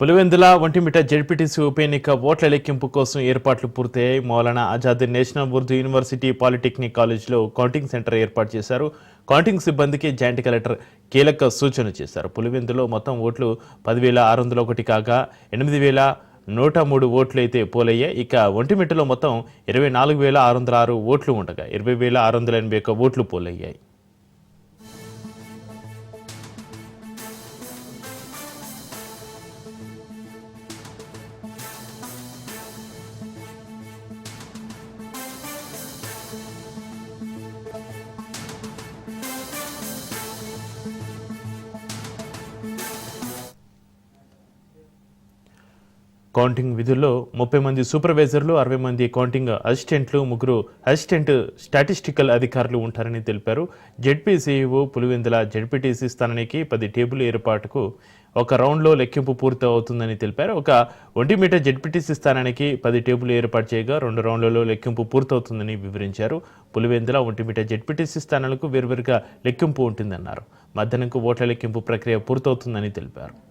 Pulivendula Vontimitta ZPTC ఉప ఎన్నిక ఓట్ల లెక్కింపు కోసం ఏర్పాట్లు పూర్తయ్యాయి. Maulana Azad national Urdu university polytechnic కాలేజ్లో కౌంటింగ్ సెంటర్ ఏర్పాటు చేశారు. కౌంటింగ్ సిబ్బందికి జాయింట్ కలెక్టర్ కీలక సూచన చేశారు. పులివెందులో మొత్తం ఓట్లు పదివేల ఆరు వందల ఒకటి కాగా ఎనిమిది వేల నూట మూడు ఓట్లు అయితే పోలయ్యాయి. ఇక ఒంటిమిట్టలో మొత్తం ఇరవై నాలుగు వేల ఆరు వందల ఆరు ఓట్లు ఉండగా ఇరవై వేల ఆరు వందల ఎనభై ఒక్క ఓట్లు పోలయ్యాయి. కౌంటింగ్ విధుల్లో ముప్పై మంది సూపర్వైజర్లు అరవై మంది కౌంటింగ్ అసిస్టెంట్లు ముగ్గురు అసిస్టెంట్ స్టాటిస్టికల్ అధికారులు ఉంటారని తెలిపారు. జెడ్పీ సీఈఓ పులివెందుల జెడ్పీటీసీ స్థానానికి పది టేబుల్ ఏర్పాటుకు ఒక రౌండ్లో లెక్కింపు పూర్తి అవుతుందని తెలిపారు. ఒక ఒంటి మీటర్ జెడ్పీటీసీ స్థానానికి పది టేబుల్ ఏర్పాటు చేయగా రెండు రౌండ్లలో లెక్కింపు పూర్తవుతుందని వివరించారు. పులివెందుల ఒంటి మీటర్ జెడ్పీటీసీ స్థానాలకు వేరువేరుగా లెక్కింపు ఉంటుందన్నారు. మధ్యాహ్నంకు ఓట్ల లెక్కింపు ప్రక్రియ పూర్తవుతుందని తెలిపారు.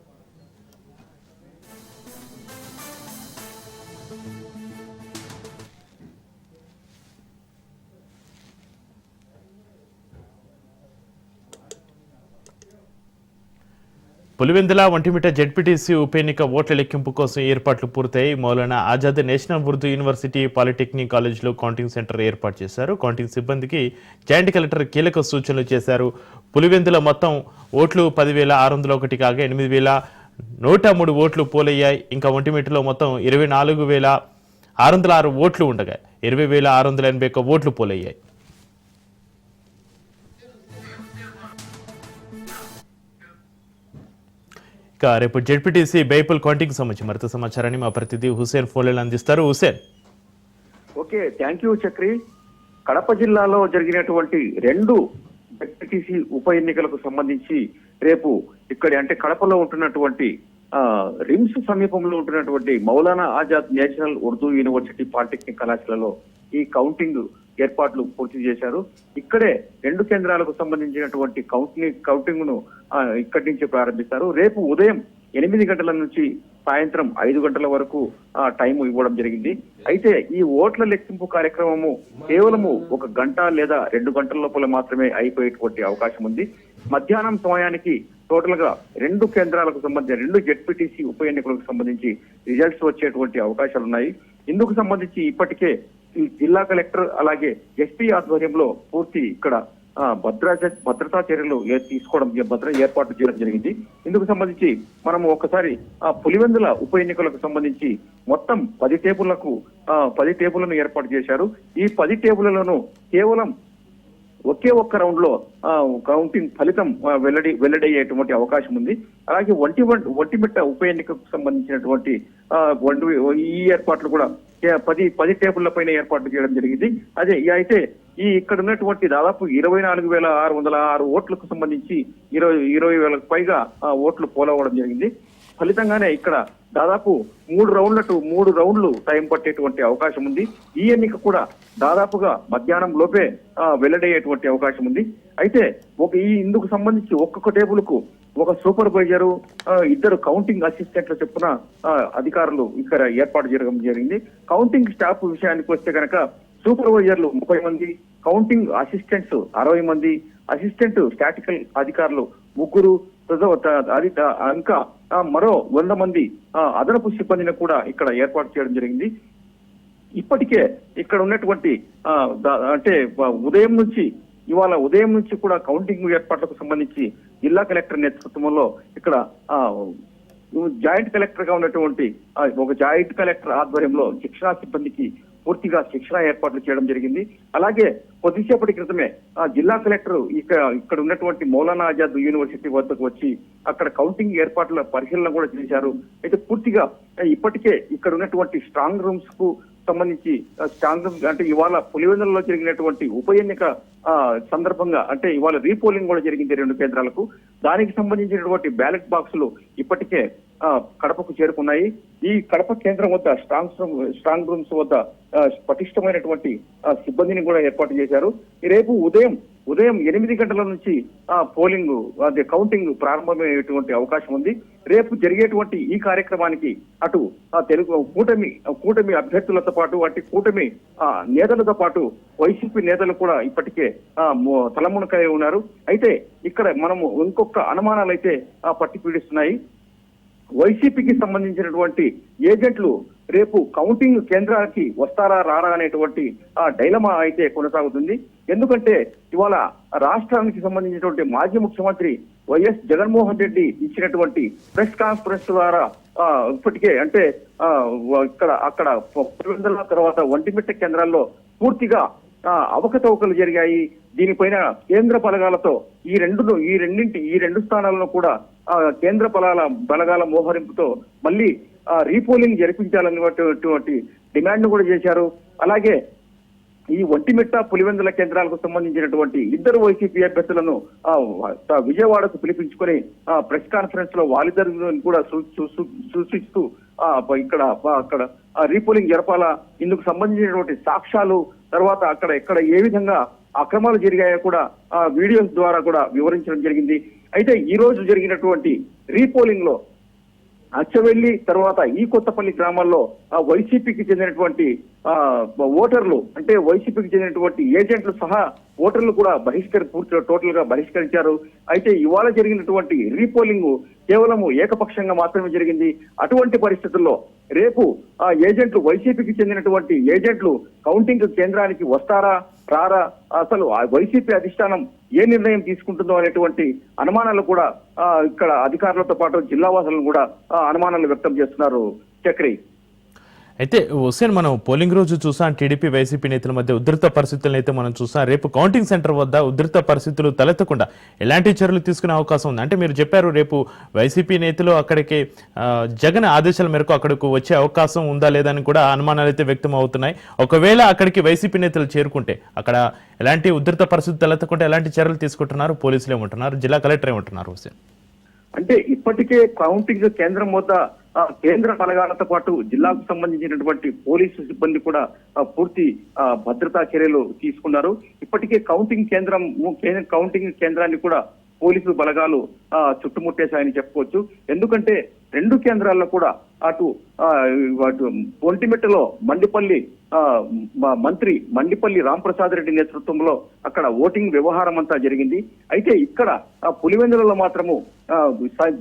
పులివెందుల ఒంటిమిట జెడ్పీటీసీ ఉప ఎన్నిక ఓట్ల లెక్కింపు కోసం ఏర్పాట్లు పూర్తయి Maulana Azad national Urdu university polytechnic కాలేజ్లో కౌంటింగ్ సెంటర్ ఏర్పాటు చేశారు. కౌంటింగ్ సిబ్బందికి జాయింట్ కలెక్టర్ కీలక సూచనలు చేశారు. పులివెందుల మొత్తం ఓట్లు పదివేల ఆరు వందల ఒకటి కాగా ఎనిమిది వేల నూట మూడు ఓట్లు పోలయ్యాయి. ఇంకా ఒంటిమిటలో మొత్తం ఇరవై నాలుగు వేల ఆరు వందల ఆరు ఓట్లు ఉండగా ఇరవై వేల ఆరు వందల ఎనభై ఒక్క ఓట్లు పోలయ్యాయి. ఇక రేపు జెడ్పీటీసీ బైపుల్ కౌంటింగ్ సంబంధించి మరింత సమాచారాన్ని మా ప్రతినిధి హుసేన్ ఫోలేలు అందిస్తారు. Hussain. Okay thank you Chakri. Kadapa జిల్లాలో జరిగినటువంటి రెండు జెడ్పీటీసీ ఉప ఎన్నికలకు సంబంధించి రేపు ఇక్కడ అంటే కడపలో ఉంటున్నటువంటి రిమ్స్ సమీపంలో ఉంటున్నటువంటి Maulana Azad national Urdu university polytechnic కళాశాలలో ఈ కౌంటింగ్ ఏర్పాట్లు పూర్తి చేశారు. ఇక్కడే రెండు కేంద్రాలకు సంబంధించినటువంటి కౌంటింగ్ కౌంటింగ్ను ఇక్కడి నుంచి ప్రారంభిస్తారు. రేపు ఉదయం ఎనిమిది గంటల నుంచి సాయంత్రం ఐదు గంటల వరకు ఆ టైం ఇవ్వడం జరిగింది. అయితే ఈ ఓట్ల లెక్కింపు కార్యక్రమము కేవలము ఒక గంట లేదా రెండు గంటల లోపల మాత్రమే అయిపోయేటువంటి అవకాశం ఉంది. మధ్యాహ్నం సమయానికి టోటల్గా రెండు కేంద్రాలకు సంబంధించి రెండు జెడ్పీటీసీ ఉప ఎన్నికలకు సంబంధించి రిజల్ట్స్ వచ్చేటువంటి అవకాశాలు ఉన్నాయి ఇందుకు సంబంధించి ఇప్పటికే ఈ జిల్లా కలెక్టర్ అలాగే ఎస్పీ ఆధ్వర్యంలో పూర్తి ఇక్కడ భద్రత భద్రతా చర్యలు తీసుకోవడం భద్ర ఏర్పాటు చేయడం జరిగింది. ఇందుకు సంబంధించి మనం ఒకసారి ఆ పులివెందుల ఉప ఎన్నికలకు సంబంధించి మొత్తం పది టేబుళ్ళకు ఆ, పది టేబుళ్ళను ఏర్పాటు చేశారు. ఈ పది టేబుళ్ళను కేవలం ఒకే ఒక్క రౌండ్లో ఆ, కౌంటింగ్ ఫలితం వెల్లడి వెల్లడయ్యేటువంటి అవకాశం ఉంది. అలాగే ఒంటి ఒంటిమిట్ట ఉప ఎన్నికకు సంబంధించినటువంటి ఆ, ఈ ఏర్పాట్లు కూడా పది పది టేబుళ్ళ పైన ఏర్పాటు చేయడం జరిగింది. అదే అయితే ఈ ఇక్కడ ఉన్నటువంటి దాదాపు ఇరవై నాలుగు వేల ఆరు వందల ఆరు ఓట్లకు సంబంధించి ఇరవై ఇరవై వేలకు పైగా ఆ, ఓట్లు పోలవడం జరిగింది. ఫలితంగానే ఇక్కడ దాదాపు మూడు రౌండ్లకు మూడు రౌండ్లు టైం పట్టేటువంటి అవకాశం ఉంది. ఈ ఎన్నిక కూడా దాదాపుగా మధ్యాహ్నం లోపే వెల్లడయ్యేటువంటి అవకాశం ఉంది. అయితే ఒక ఈ ఇందుకు సంబంధించి ఒక్కొక్క టేబుల్కు ఒక సూపర్వైజరు ఇద్దరు కౌంటింగ్ అసిస్టెంట్ల చొప్పున అధికారులు ఇక్కడ ఏర్పాటు చేయడం జరిగింది. కౌంటింగ్ స్టాఫ్ విషయానికి వస్తే కనుక సూపర్వైజర్లు ముప్పై మంది కౌంటింగ్ అసిస్టెంట్స్ అరవై మంది అసిస్టెంట్ స్టాటికల్ అధికారులు ముగ్గురు తదో- అది ఇంకా మరో వంద మంది అదనపు సిబ్బందిని కూడా ఇక్కడ ఏర్పాటు చేయడం జరిగింది. ఇప్పటికే ఇక్కడ ఉన్నటువంటి దా- అంటే ఉదయం నుంచి ఇవాళ ఉదయం నుంచి కూడా కౌంటింగ్ ఏర్పాట్లకు సంబంధించి జిల్లా కలెక్టర్ నేతృత్వంలో ఇక్కడ జాయింట్ కలెక్టర్గా ఉన్నటువంటి ఒక జాయింట్ కలెక్టర్ ఆధ్వర్యంలో శిక్షణా సిబ్బందికి పూర్తిగా శిక్షణ ఏర్పాట్లు చేయడం జరిగింది. అలాగే కొద్దిసేపటి క్రితమే ఆ జిల్లా కలెక్టర్ ఇక్కడ ఇక్కడ ఉన్నటువంటి మౌలానా ఆజాద్ యూనివర్సిటీ వద్దకు వచ్చి అక్కడ కౌంటింగ్ ఏర్పాట్ల పరిశీలన కూడా చేశారు. అయితే పూర్తిగా ఇప్పటికే ఇక్కడ ఉన్నటువంటి స్ట్రాంగ్ రూమ్స్కు సంబంధించి కాంగ్రెస్ రూమ్ అంటే ఇవాళ పులివెందులలో జరిగినటువంటి ఉప ఎన్నిక ఆ, సందర్భంగా అంటే ఇవాళ రీపోలింగ్ కూడా జరిగింది రెండు కేంద్రాలకు. దానికి సంబంధించినటువంటి బ్యాలెట్ బాక్సులు ఇప్పటికే ఆ, కడపకు చేరుకున్నాయి. ఈ కడప కేంద్రం వద్ద స్ట్రాంగ్ స్ట్రాంగ్ రూమ్స్ వద్ద పటిష్టమైనటువంటి సిబ్బందిని కూడా ఏర్పాటు చేశారు. ఈ రేపు ఉదయం ఉదయం ఎనిమిది గంటల నుంచి ఆ పోలింగ్ అదే కౌంటింగ్ ప్రారంభమయ్యేటువంటి అవకాశం ఉంది. రేపు జరిగేటువంటి ఈ కార్యక్రమానికి అటు ఆ తెలుగు కూటమి కూటమి అభ్యర్థులతో పాటు వాటి కూటమి ఆ నేతలతో పాటు వైసీపీ నేతలు కూడా ఇప్పటికే ఆ తలమునకై ఉన్నారు. అయితే ఇక్కడ మనము ఇంకొక అనుమానాలు అయితే ఆ పట్టి పీడిస్తున్నాయి. వైసీపీకి సంబంధించినటువంటి ఏజెంట్లు రేపు కౌంటింగ్ కేంద్రానికి వస్తారా రారా అనేటువంటి ఆ డైలమా అయితే కొనసాగుతుంది. ఎందుకంటే ఇవాళ రాష్ట్రానికి సంబంధించినటువంటి మాజీ ముఖ్యమంత్రి వైఎస్ జగన్మోహన్ రెడ్డి ఇచ్చినటువంటి ప్రెస్ కాన్ఫరెన్స్ ద్వారా ఇప్పటికే అంటే ఇక్కడ అక్కడ పులివెందుల తర్వాత ఒంటిమిట్ట కేంద్రాల్లో పూర్తిగా అవకతవకలు జరిగాయి. దీనిపైన కేంద్ర బలగాలతో ఈ రెండు ఈ రెండింటి ఈ రెండు స్థానాలను కూడా కేంద్ర బలాల బలగాల మోహరింపుతో మళ్ళీ రీపోలింగ్ జరిపించాలనేటువంటి డిమాండ్ కూడా చేశారు. అలాగే ఈ ఒంటిమిట్ట పులివెందుల కేంద్రాలకు సంబంధించినటువంటి ఇద్దరు వైసీపీ అభ్యర్థులను విజయవాడకు పిలిపించుకొని ఆ, ప్రెస్ కాన్ఫరెన్స్లో వాళ్ళిద్దరు కూడా సూచిస్తూ ఆ, ఇక్కడ అక్కడ రీపోలింగ్ జరపాలా. ఇందుకు సంబంధించినటువంటి సాక్ష్యాలు తర్వాత అక్కడ ఎక్కడ ఏ విధంగా అక్రమాలు జరిగాయో కూడా ఆ వీడియోస్ ద్వారా కూడా వివరించడం జరిగింది. అయితే ఈ రోజు జరిగినటువంటి రీపోలింగ్లో అచ్చవెల్లి తర్వాత ఈ కొత్తపల్లి గ్రామాల్లో ఆ వైసీపీకి చెందినటువంటి ఓటర్లు అంటే వైసీపీకి చెందినటువంటి ఏజెంట్లు సహా ఓటర్లు కూడా బహిష్కరి పూర్తిగా టోటల్గా బహిష్కరించారు. అయితే ఇవాళ జరిగినటువంటి రీపోలింగ్ కేవలం ఏకపక్షంగా మాత్రమే జరిగింది. అటువంటి పరిస్థితుల్లో రేపు ఆ ఏజెంట్లు వైసీపీకి చెందినటువంటి ఏజెంట్లు కౌంటింగ్ కేంద్రానికి వస్తారా రారా? అసలు ఆ వైసీపీ అధిష్టానం ఏ నిర్ణయం తీసుకుంటుందో అనేటువంటి అనుమానాలు కూడా ఇక్కడ అధికారులతో పాటు జిల్లా వాసులను కూడా అనుమానాలు వ్యక్తం చేస్తున్నారు చక్రి. అయితే హుసేన్ మనం పోలింగ్ రోజు చూసాం. టీడీపీ వైసీపీ నేతల మధ్య ఉధృత పరిస్థితులను అయితే మనం చూసాం. రేపు కౌంటింగ్ సెంటర్ వద్ద ఉధృత పరిస్థితులు తలెత్తకుండా ఎలాంటి చర్యలు తీసుకునే అవకాశం ఉంది? అంటే మీరు చెప్పారు రేపు వైసీపీ నేతలు అక్కడికి జగన్ ఆదేశాల మేరకు అక్కడకు వచ్చే అవకాశం ఉందా లేదా అని కూడా అనుమానాలు అయితే వ్యక్తం అవుతున్నాయి. ఒకవేళ అక్కడికి వైసీపీ నేతలు చేరుకుంటే అక్కడ ఎలాంటి ఉధృత పరిస్థితులు తలెత్తకుండా ఎలాంటి చర్యలు తీసుకుంటున్నారు? పోలీసులు ఏమంటున్నారు? జిల్లా కలెక్టర్ ఏమంటున్నారు? హుసేన్ అంటే ఇప్పటికే కౌంటింగ్ కేంద్రం వద్ద కేంద్ర బలగాలతో పాటు జిల్లాకు సంబంధించినటువంటి పోలీసు సిబ్బంది కూడా పూర్తి భద్రతా చర్యలు తీసుకున్నారు. ఇప్పటికే కౌంటింగ్ కేంద్రం కౌంటింగ్ కేంద్రాన్ని కూడా పోలీసు బలగాలు ఆ, చుట్టుముట్టేశాయని చెప్పుకోవచ్చు. ఎందుకంటే రెండు కేంద్రాల్లో కూడా అటు ఆ, ఒంటిమిట్టలో మండిపల్లి ఆ, మంత్రి మండిపల్లి రాంప్రసాద్ రెడ్డి నేతృత్వంలో అక్కడ ఓటింగ్ వ్యవహారం అంతా జరిగింది. అయితే ఇక్కడ పులివెందులలో మాత్రము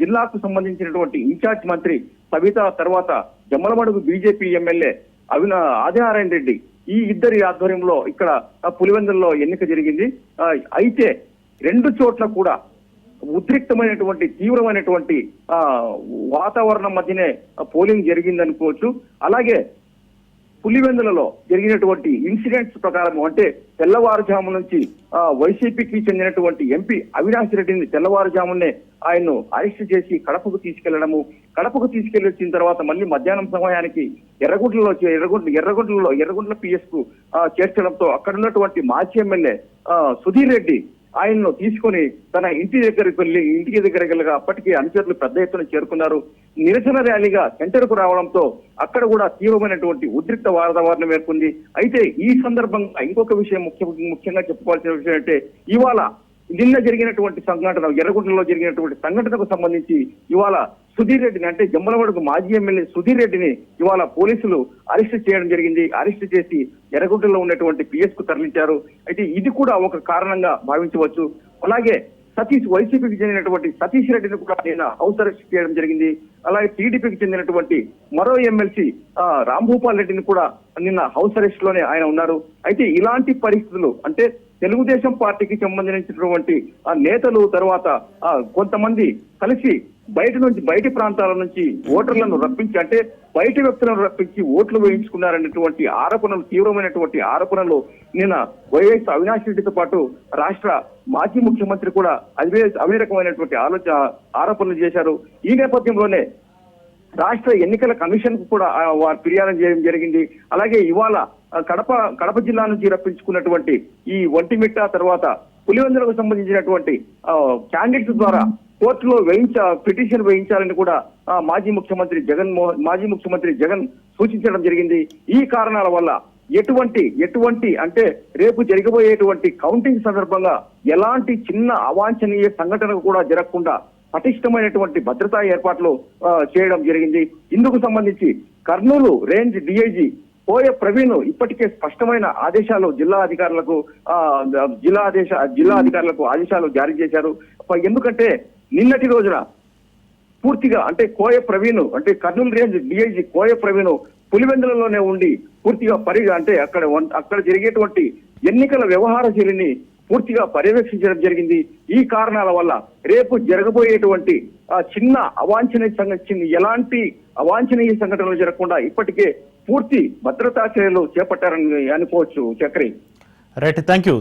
జిల్లాకు సంబంధించినటువంటి ఇన్ఛార్జ్ మంత్రి సవిత తర్వాత జమ్మలమడుగు బీజేపీ ఎమ్మెల్యే అవిన ఆదినారాయణ రెడ్డి. ఈ ఇద్దరి ఆధ్వర్యంలో ఇక్కడ పులివెందుల్లో ఎన్నిక జరిగింది. అయితే రెండు చోట్ల కూడా ఉద్రిక్తమైనటువంటి తీవ్రమైనటువంటి ఆ వాతావరణం మధ్యనే పోలింగ్ జరిగిందనుకోవచ్చు. అలాగే పులివెందులలో జరిగినటువంటి ఇన్సిడెంట్స్ ప్రకారం అంటే తెల్లవారుజాము నుంచి వైసీపీకి చెందినటువంటి ఎంపీ అవినాష్ రెడ్డిని తెల్లవారుజామునే ఆయన్ను అరెస్ట్ చేసి కడపకు తీసుకెళ్ళడము. కడపకు తీసుకెళ్ళి వచ్చిన తర్వాత మళ్ళీ మధ్యాహ్నం సమయానికి ఎర్రగుంటలో ఎర్రగుంట ఎర్రగుంటలో ఎర్రగుంట్ల పిఎస్కు చేర్చడంతో అక్కడ ఉన్నటువంటి మాజీ ఎమ్మెల్యే సుధీర్ రెడ్డి ఆయన్ను తీసుకొని తన ఇంటి దగ్గరికి వెళ్ళి ఇంటికి దగ్గరికి వెళ్ళగా అప్పటికే అనుచరులు పెద్ద ఎత్తున చేరుకున్నారు. నిరసన ర్యాలీగా సెంటర్కు రావడంతో అక్కడ కూడా తీవ్రమైనటువంటి ఉద్రిక్త వాతావరణం ఏర్పడింది. అయితే ఈ సందర్భంగా ఇంకొక విషయం ముఖ్య ముఖ్యంగా చెప్పుకోవాల్సిన విషయం అంటే ఇవాళ నిన్న జరిగినటువంటి సంఘటన ఎర్రగుంటలో జరిగినటువంటి సంఘటనకు సంబంధించి ఇవాళ సుధీర్ రెడ్డిని అంటే జమ్మలవాడకు మాజీ ఎమ్మెల్యే సుధీర్ రెడ్డిని ఇవాళ పోలీసులు అరెస్ట్ చేయడం జరిగింది. అరెస్ట్ చేసి ఎర్రగుంటలో ఉన్నటువంటి పిఎస్కు తరలించారు. అయితే ఇది కూడా ఒక కారణంగా భావించవచ్చు. అలాగే సతీష్ వైసీపీకి చెందినటువంటి సతీష్ రెడ్డిని కూడా నేను హౌస్ అరెస్ట్ చేయడం జరిగింది. అలాగే టీడీపీకి చెందినటువంటి మరో ఎమ్మెల్సీ రాంభూపాల్ రెడ్డిని కూడా నిన్న హౌస్ అరెస్ట్లోనే ఆయన ఉన్నారు. అయితే ఇలాంటి పరిస్థితులు అంటే తెలుగుదేశం పార్టీకి సంబంధించినటువంటి ఆ నేతలు తర్వాత ఆ కొంతమంది కలిసి బయట నుంచి బయటి ప్రాంతాల నుంచి ఓటర్లను రప్పించి అంటే బయట వ్యక్తులను రప్పించి ఓట్లు వేయించుకున్నారనేటువంటి ఆరోపణలు తీవ్రమైనటువంటి ఆరోపణలు నిన్న వైఎస్ అవినాష్ రెడ్డితో పాటు రాష్ట్ర మాజీ ముఖ్యమంత్రి కూడా అదే అదే రకమైనటువంటి ఆలోచన ఆరోపణలు చేశారు. ఈ నేపథ్యంలోనే రాష్ట్ర ఎన్నికల కమిషన్కు కూడా వారు ఫిర్యాదు చేయడం జరిగింది. అలాగే ఇవాళ కడప కడప జిల్లా నుంచి రప్పించుకున్నటువంటి ఈ ఒంటిమిట్ట తర్వాత పులివెందులకు సంబంధించినటువంటి క్యాండిడేట్స్ ద్వారా కోర్టులో వేయించ పిటిషన్ వేయించాలని కూడా మాజీ ముఖ్యమంత్రి జగన్ మోహన్ మాజీ ముఖ్యమంత్రి జగన్ సూచించడం జరిగింది. ఈ కారణాల వల్ల ఎటువంటి ఎటువంటి అంటే రేపు జరగబోయేటువంటి కౌంటింగ్ సందర్భంగా ఎలాంటి చిన్న అవాంఛనీయ సంఘటన కూడా జరగకుండా పటిష్టమైనటువంటి భద్రతా ఏర్పాట్లు చేయడం జరిగింది. ఇందుకు సంబంధించి కర్నూలు రేంజ్ డిఐజీ పోయే ప్రవీణ్ ఇప్పటికే స్పష్టమైన ఆదేశాలు జిల్లా అధికారులకు జిల్లా ఆదేశ జిల్లా అధికారులకు ఆదేశాలు జారీ చేశారు. ఎందుకంటే నిన్నటి రోజున పూర్తిగా అంటే కోయ ప్రవీణ్ అంటే కర్నూలు రేంజ్ డిఐజీ కోయ ప్రవీణ్ పులివెందులలోనే ఉండి పూర్తిగా పరి అంటే అక్కడ అక్కడ జరిగేటువంటి ఎన్నికల వ్యవహార శైలిని పూర్తిగా పర్యవేక్షించడం జరిగింది. ఈ కారణాల వల్ల రేపు జరగబోయేటువంటి ఆ చిన్న అవాంఛనీయ సంఘటన ఎలాంటి అవాంఛనీయ సంఘటనలు జరగకుండా ఇప్పటికే పూర్తి భద్రతా చర్యలు చేపట్టారని అనుకోవచ్చు చక్రి. Right thank you